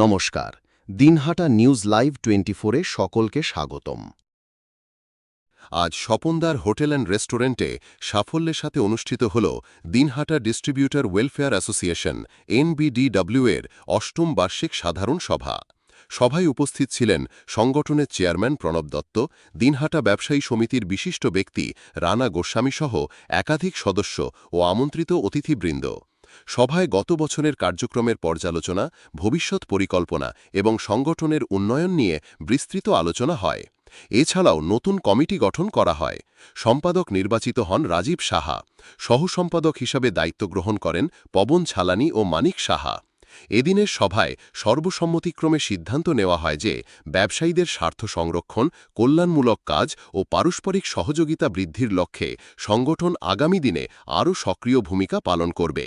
নমস্কার। Dinhata news live twenty ফোরে সকলকে স্বাগতম। আজ স্বপনদার হোটেল অ্যান্ড রেস্টুরেন্টে সাফল্যের সাথে অনুষ্ঠিত হল Dinhata distributor welfare association, NBDW এর অষ্টম বার্ষিক সাধারণ সভা। সভায় উপস্থিত ছিলেন সংগঠনের চেয়ারম্যান প্রণব দত্ত, দিনহাটা ব্যবসায়ী সমিতির বিশিষ্ট ব্যক্তি রানা গোস্বামীসহ একাধিক সদস্য ও আমন্ত্রিত অতিথিবৃন্দ। সভায় গত বছরের কার্যক্রমের পর্যালোচনা, ভবিষ্যৎ পরিকল্পনা এবং সংগঠনের উন্নয়ন নিয়ে বিস্তৃত আলোচনা হয়। এছাড়াও নতুন কমিটি গঠন করা হয়। সম্পাদক নির্বাচিত হন রাজীব সাহা। সহসম্পাদক হিসাবে দায়িত্ব গ্রহণ করেন পবন ছালানি ও মানিক সাহা। এদিনের সভায় সর্বসম্মতিক্রমে সিদ্ধান্ত নেওয়া হয় যে, ব্যবসায়ীদের স্বার্থ সংরক্ষণ, কল্যাণমূলক কাজ ও পারস্পরিক সহযোগিতা বৃদ্ধির লক্ষ্যে সংগঠন আগামী দিনে আরও সক্রিয় ভূমিকা পালন করবে।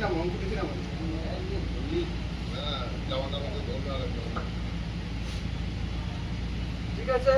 নামো অঙ্ক নিচে নামো ঠিক আছে।